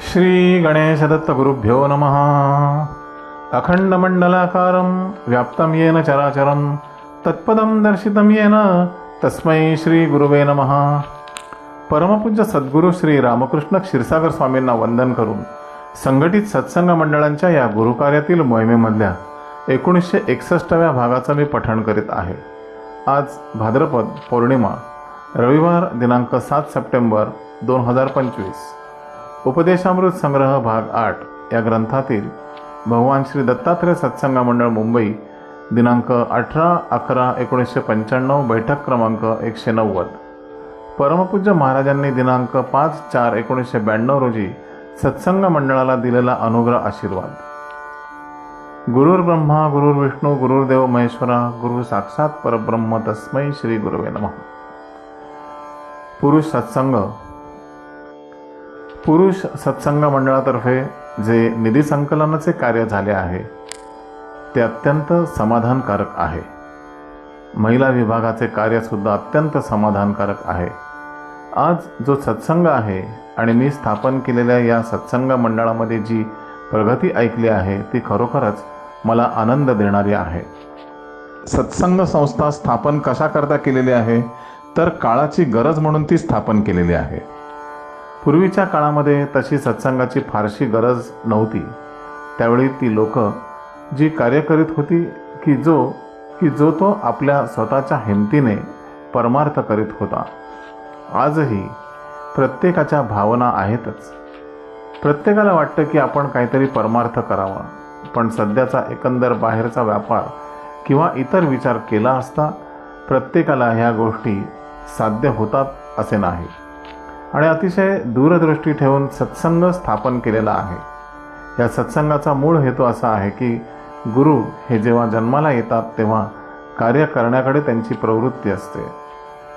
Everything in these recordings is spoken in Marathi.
श्री गणेशदत्तगुरुभ्यो नमः। अखण्डमण्डलाकारं व्याप्तं येन चराचरं तत्पदं दर्शितं येन तस्मै श्रीगुरुवे नमः। परमपूज्य सद्गुरू श्री रामकृष्ण क्षीरसागर स्वामींना वंदन करून संघटित सत्संग मंडळांच्या या गुरुकार्यातील मोहिमेमधल्या एकोणीसशे एकसष्टाव्या भागाचं मी पठण करीत आहे. आज भाद्रपद पौर्णिमा रविवार दिनांक सात सप्टेंबर दोन हजार पंचवीस. उपदेशामृत संग्रह भाग आठ या ग्रंथातील भगवान श्री दत्तात्रय सत्संग मंडळ मुंबई दिनांक अठरा अकरा एकोणीसशे पंच्याण्णव बैठक क्रमांक एकशे नव्वद. परमपूज्य महाराजांनी दिनांक पाच चार एकोणीसशे ब्याण्णव रोजी सत्संग मंडळाला दिलेला अनुग्रह आशीर्वाद. गुरुर ब्रह्मा गुरुर विष्णू गुरुर्देव महेश्वरा गुरु साक्षात परब्रह्म तस्मै श्री गुरुवे नमः. पुरुष सत्संग पुरुष सत्संग मंडळातर्फे जे निधी संकलनाचे कार्य झाले आहे ते अत्यंत समाधानकारक आहे. महिला विभागाचे कार्यसुद्धा अत्यंत समाधानकारक आहे. आज जो सत्संग आहे आणि मी स्थापन केलेल्या या सत्संग मंडळामध्ये जी प्रगती ऐकली आहे ती खरोखरच मला आनंद देणारी आहे. सत्संग संस्था स्थापन कशाकरता केलेली आहे तर काळाची गरज म्हणून ती स्थापन केलेली आहे. पूर्वीच्या काळामध्ये तशी सत्संगाची फारशी गरज नव्हती. त्यावेळी ती लोक जी कार्य करीत होती की जो की जो तो आपल्या स्वतःच्या हिमतीने परमार्थ करीत होता. आजही प्रत्येकाच्या भावना आहेतच. प्रत्येकाला वाटतं की आपण काहीतरी परमार्थ करावा पण सध्याचा एकंदर बाहेरचा व्यापार किंवा इतर विचार केला असता प्रत्येकाला ह्या गोष्टी साध्य होतात असे नाही. आणि अतिशय दूरदृष्टी ठेवून सत्संग स्थापन केलेला आहे. या सत्संगाचा मूळ हेतू असा आहे की गुरु हे जेव्हा जन्माला येतात तेव्हा कार्य करण्याकडे त्यांची प्रवृत्ती असते.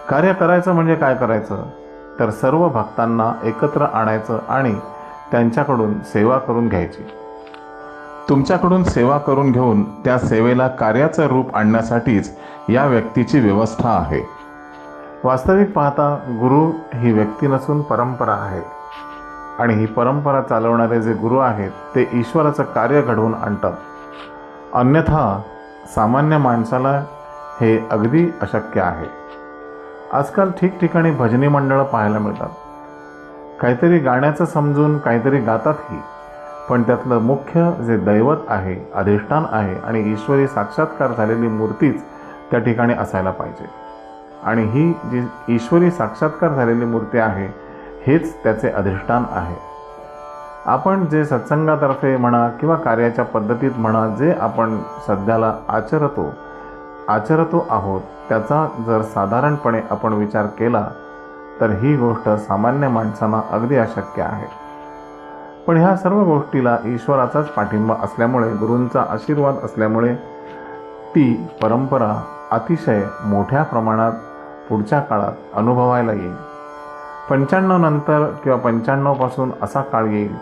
कार्य करायचं म्हणजे काय करायचं? तर सर्व भक्तांना एकत्र आणायचं आणि त्यांच्याकडून सेवा करून घ्यायची. तुमच्याकडून सेवा करून घेऊन त्या सेवेला कार्याचं रूप आणण्यासाठीच या व्यक्तीची व्यवस्था आहे. वास्तविक पाहता गुरु ही व्यक्ती नसून परंपरा आहे. आणि ही परंपरा चालवणारे जे गुरु आहेत ते ईश्वराचं कार्य घडवून आणतात. अन्यथा सामान्य माणसाला हे अगदी अशक्य आहे. आजकाल ठिकठिकाणी भजनी मंडळं पाहायला मिळतात. काहीतरी गाण्याचं समजून काहीतरी गातातही पण त्यातलं मुख्य जे दैवत आहे अधिष्ठान आहे आणि ईश्वरी साक्षात्कार झालेली मूर्तीच त्या ठिकाणी असायला पाहिजे. आणि ही जी ईश्वरी साक्षात्कार झालेली मूर्ती आहे हेच त्याचे अधिष्ठान आहे. आपण जे सत्संगातर्फे म्हणा किंवा कार्याच्या पद्धतीत म्हणा जे आपण सध्याला आचरतो आचरतो आहोत त्याचा जर साधारणपणे आपण विचार केला तर ही गोष्ट सामान्य माणसांना अगदी अशक्य आहे. पण ह्या सर्व गोष्टीला ईश्वराचाच पाठिंबा असल्यामुळे गुरूंचा आशीर्वाद असल्यामुळे ती परंपरा अतिशय मोठ्या प्रमाणात पुढच्या काळात अनुभवायला येईल. पंच्याण्णव नंतर किंवा पंच्याण्णवपासून असा काळ येईल.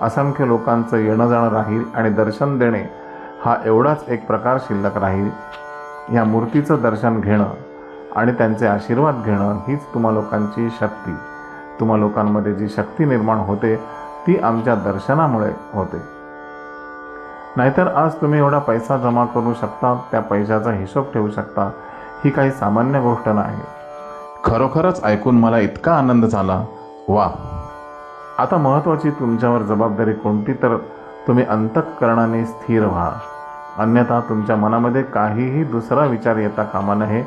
असंख्य लोकांचं येणं जाणं राहील आणि दर्शन देणे हा एवढाच एक प्रकार शिल्लक राहील. या मूर्तीचं दर्शन घेणं आणि त्यांचे आशीर्वाद घेणं हीच तुम्हा लोकांची शक्ती. तुम्हा लोकांमध्ये जी शक्ती निर्माण होते ती आमच्या दर्शनामुळे होते. नाहीतर आज तुम्ही एवढा पैसा जमा करू शकता त्या पैशाचा हिशोब ठेवू शकता ही काही सामान्य गोष्ट नाही. खरोखरच ऐकून मला इतका आनंद झाला. वा. आता महत्त्वाची तुमच्यावर जबाबदारी कोणती तर तुम्ही अंतःकरणाने स्थिर व्हा. अन्यथा तुमच्या मनामध्ये काहीही दुसरा विचार येता कामा नये.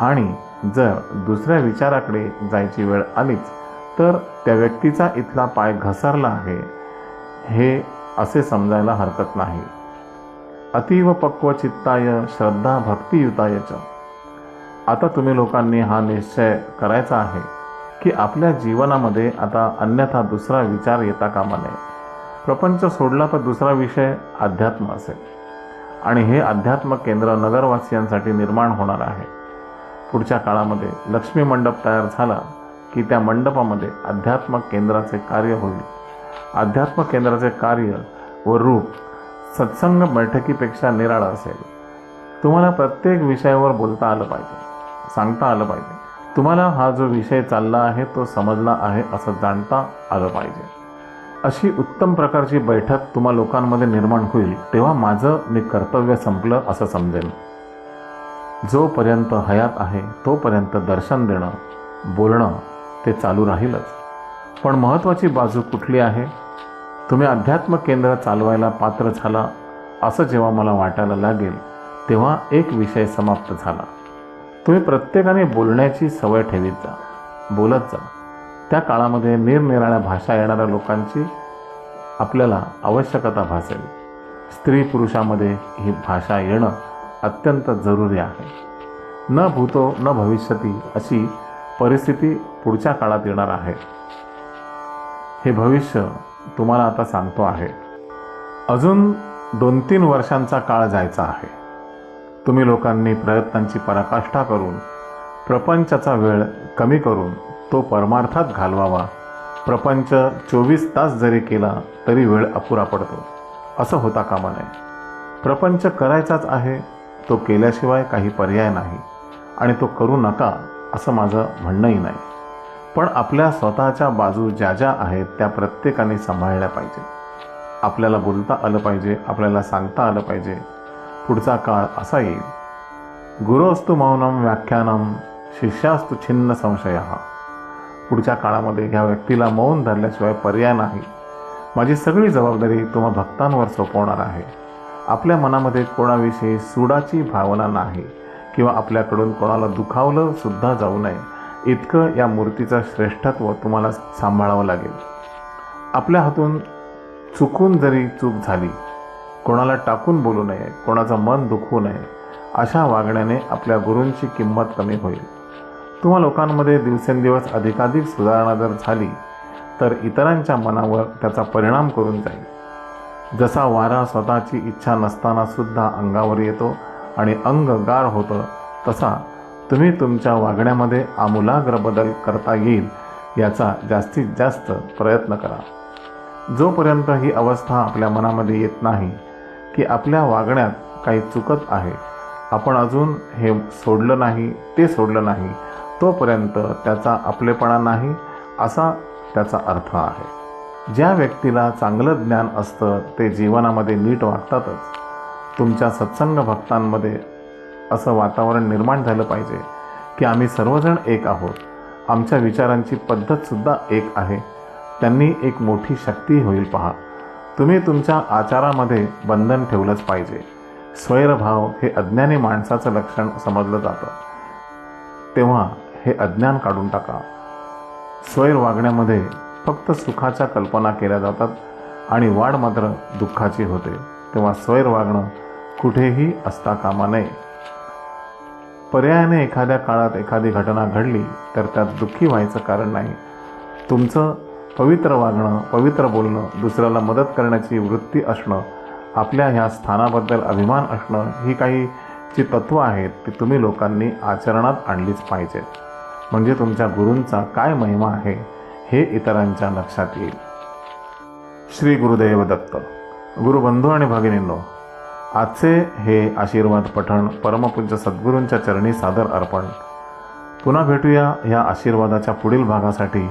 आणि जर दुसऱ्या विचाराकडे जायची वेळ आलीच तर त्या व्यक्तीचा इथला पाय घसरला आहे. हे असे समजायला हरकत नाही. अतीव पक्व चित्ताय श्रद्धा भक्तियुताय च. आता तुम्ही लोकांनी हा निश्चय करायचा आहे की आपल्या जीवनामध्ये आता अन्यथा दुसरा विचार येता कामा नये. प्रपंच सोडला तर दुसरा विषय अध्यात्म असेल. आणि हे अध्यात्म केंद्र नगरवासियांसाठी निर्माण होणार आहे. पुढच्या काळामध्ये लक्ष्मी मंडप तयार झाला की त्या मंडपामध्ये अध्यात्म केंद्राचे कार्य होईल. अध्यात्म केंद्राचे कार्य व रूप सत्संग बैठकीपेक्षा निराळं असेल. तुम्हाला प्रत्येक विषयावर बोलता आलं पाहिजे. सांगता आलं पाहिजे. तुम्हाला हा जो विषय चालला आहे तो समजला आहे असं जाणता आलं पाहिजे. अशी उत्तम प्रकारची बैठक तुम्हा लोकांमध्ये निर्माण होईल तेव्हा माझं मी कर्तव्य संपलं असं समजेन. जोपर्यंत हयात आहे तोपर्यंत दर्शन देणं बोलणं ते चालू राहीलच. पण महत्त्वाची बाजू कुठली आहे? तुम्ही अध्यात्म केंद्र चालवायला पात्र झाला असं जेव्हा मला वाटायला लागेल तेव्हा एक विषय समाप्त झाला. तुम्ही प्रत्येकाने बोलण्याची सवय ठेवीत जा. बोलत जा. त्या काळामध्ये निरनिराळ्या भाषा येणाऱ्या लोकांची आपल्याला आवश्यकता भासेल. स्त्री पुरुषामध्ये ही भाषा येणं अत्यंत जरुरी आहे. न भूतो न भविष्यती अशी परिस्थिती पुढच्या काळात येणार आहे. हे भविष्य तुम्हाला आता सांगतो आहे. अजून दोन तीन वर्षांचा काळ जायचा आहे. तुम्ही लोकांनी प्रयत्नांची पराकाष्ठा करून प्रपंचाचा वेळ कमी करून तो परमार्थात घालवावा. प्रपंच चोवीस तास जरी केला तरी वेळ अपुरा पडतो. असं होता कामा नये. प्रपंच करायचाच आहे तो केल्याशिवाय काही पर्याय नाही. आणि तो करू नका असं माझं म्हणणंही नाही. पण आपल्या स्वतःच्या बाजू ज्या ज्या आहेत त्या प्रत्येकाने सांभाळल्या पाहिजे. आपल्याला बोलता आलं पाहिजे आपल्याला सांगता आलं पाहिजे. पुढचा काळ असा येईल. गुरुस्तु मौनम व्याख्यानम शिष्यास्तू छिन्न संशय. पुढच्या काळामध्ये ह्या व्यक्तीला मौन धरल्याशिवाय पर्याय नाही. माझी सगळी जबाबदारी तुम्हा भक्तांवर सोपवणार आहे. आपल्या मनामध्ये कोणाविषयी सुडाची भावना नाही किंवा आपल्याकडून कोणाला दुखावलं सुद्धा जाऊ नये. इतकं या मूर्तीचं श्रेष्ठत्व तुम्हाला सांभाळावं लागेल. आपल्या हातून चुकून जरी चूक झाली कोणाला टाकून बोलू नये कोणाचं मन दुखवू नये अशा वागण्याने आपल्या गुरूंची किंमत कमी होईल. तुम्हा लोकांमध्ये दिवसेंदिवस अधिकाधिक सुधारणा जर झाली तर इतरांच्या मनावर त्याचा परिणाम करून जाईल. जसा वारा स्वतःची इच्छा नसताना सुद्धा अंगावर येतो आणि अंग गार होतं तसा तुम्ही तुमच्या वागण्यामध्ये आमूलाग्र बदल करता येईल याचा जास्तीत जास्त प्रयत्न करा. जोपर्यंत ही अवस्था आपल्या मनामध्ये येत नाही की आपल्या वागण्यात काही चुकत आहे. आपण अजून हे सोडलं नाही ते सोडलं नाही. तोपर्यंत त्याचा आपलेपणा नाही असा त्याचा अर्थ आहे. ज्या व्यक्तीला चांगलं ज्ञान असतं ते जीवनामध्ये नीट वागतातच. तुमच्या सत्संग भक्तांमध्ये असं वातावरण निर्माण झालं पाहिजे की आम्ही सर्वजण एक आहोत. आमच्या विचारांची पद्धतसुद्धा एक आहे. त्यांनी एक मोठी शक्ती होईल पहा. तुम्ही तुमच्या आचारामध्ये बंधन ठेवलंच पाहिजे. स्वैरभाव हे अज्ञानी माणसाचं लक्षण समजलं जातं. तेव्हा हे अज्ञान काढून टाका. स्वैर वागण्यामध्ये फक्त सुखाच्या कल्पना केल्या जातात आणि वाढ मात्र दुःखाची होते. तेव्हा स्वैर वागणं कुठेही असता कामा नये. पर्यायाने एखाद्या काळात एखादी घटना घडली तर त्यात दुःखी व्हायचं कारण नाही. तुमचं पवित्र वागणं पवित्र बोलणं दुसऱ्याला मदत करण्याची वृत्ती असणं आपल्या ह्या स्थानाबद्दल अभिमान असणं ही काही जी तत्त्व आहेत ती तुम्ही लोकांनी आचरणात आणलीच पाहिजेत. म्हणजे तुमच्या गुरूंचा काय महिमा आहे हे इतरांच्या लक्षात येईल. श्री गुरुदेव दत्त. गुरुबंधू आणि भगिनींनो आजचे हे आशीर्वाद पठण परमपूज्य सद्गुरूंच्या चरणी सादर अर्पण. पुन्हा भेटूया या आशीर्वादाच्या पुढील भागासाठी.